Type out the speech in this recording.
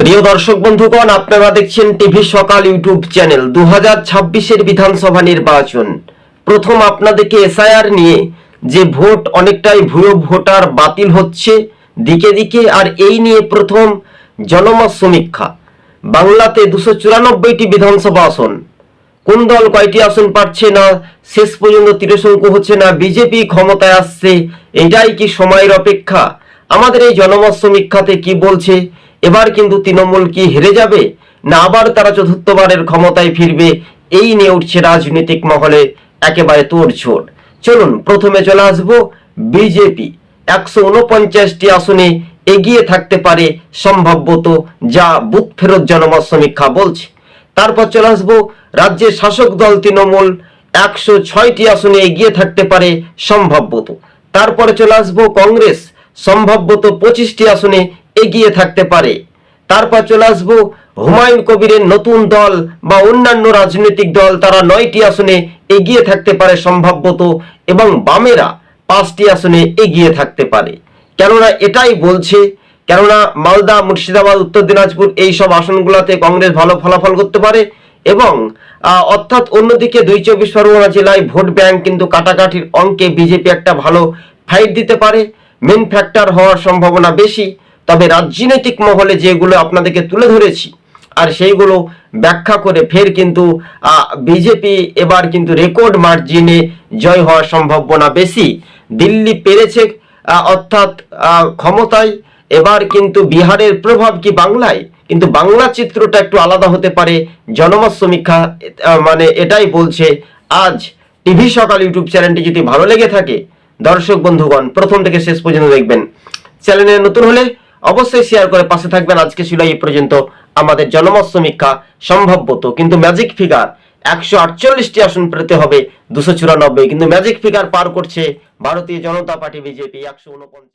প্রিয় দর্শক বন্ধুগণ, আপনারা দেখছেন টিভি সকাল ইউটিউব চ্যানেল দু হাজার ছাব্বিশের বিধানসভা নির্বাচন। প্রথম আপনাদেরকে এসআইআর নিয়ে যে ভোট অনেকটাই ভুয়ো ভোটার বাতিল হচ্ছে, দিকে দিকে, আর এই নিয়ে প্রথম জনমত সমীক্ষা। বাংলাতে দুশো চুরানব্বইটি বিধানসভা আসন। কোন দল কয়টি আসন পাচ্ছে না, শেষ পর্যন্ত তীরশঙ্কু হচ্ছে না, বিজেপি ক্ষমতায় আসছে, এটাই কি সময়ের অপেক্ষা? আমাদের এই জনমত সমীক্ষাতে কি বলছে? এবার কিন্তু তৃণমূল কি হেরে যাবে? না আবার তারা চতুর্থবারের ক্ষমতায় ফিরবে? এই নিয়ে উঠছে রাজনৈতিক মহলে একেবারে তোড়ঝোড় চলুন, প্রথমে চলে আসব বিজেপি। একশো উনপঞ্চাশটি আসনে এগিয়ে থাকতে পারে সম্ভাব্যত যা বুথ ফেরত জনমত সমীক্ষা বলছে। তারপর চলে আসব রাজ্যের শাসক দল তৃণমূল। একশো ছয়টি আসনে এগিয়ে থাকতে পারে সম্ভাব্যত তারপরে চলে আসব কংগ্রেস। সম্ভাব্যত পঁচিশটি আসনে এগিয়ে থাকতে পারে। তারপর চলে আসব হুমায়ুন কবিরের নতুন দল বা অন্যান্য রাজনৈতিক দল। তারা নয়টি আসনে এগিয়ে থাকতে পারে সম্ভাব্যত এবং বামেরা পাঁচটি আসনে এগিয়ে থাকতে পারে। কেননা এটাই বলছে, কেননা মালদা, মুর্শিদাবাদ, উত্তর দিনাজপুর এই সব আসনগুলোতে কংগ্রেস ভালো ফলাফল করতে পারে এবং অর্থাৎ অন্যদিকে দুই চব্বিশ পরগনা জেলায় ভোট ব্যাংক কিন্তু কাটাকাটির অঙ্কে বিজেপি একটা ভালো ফাইট দিতে পারে। মেন ফ্যাক্টর হওয়ার সম্ভাবনা বেশি। তবে রাজনৈতিক মহলে যেগুলো আপনাদেরকে তুলে ধরেছি, আর সেইগুলো ব্যাখ্যা করে ফের কিন্তু বিজেপি এবার কিন্তু রেকর্ড মার্জিনে জয় হওয়ার সম্ভাবনা বেশি। দিল্লি পেরেছে অর্থাৎ ক্ষমতায়। এবার কিন্তু বিহারের প্রভাব কি বাংলায়? কিন্তু বাংলা চিত্রটা একটু আলাদা হতে পারে। জনমত সমীক্ষা মানে এটাই বলছে আজ। টিভি সকাল ইউটিউব চ্যানেলটি যদি ভালো লেগে থাকে, দর্শক বন্ধুগণ, প্রথম থেকে শেষ পর্যন্ত দেখবেন। চ্যানেলে নতুন হলে অবশ্যই শেয়ার করে পাশে থাকবেন। আজকে ছিল এই পর্যন্ত আমাদের জনমত সমীক্ষা সম্ভাব্যত কিন্তু ম্যাজিক ফিগার একশো আটচল্লিশটি আসন পেতে হবে, দুশো কিন্তু ম্যাজিক ফিগার পার করছে ভারতীয় জনতা পার্টি, বিজেপি, একশো উনপঞ্চাশ।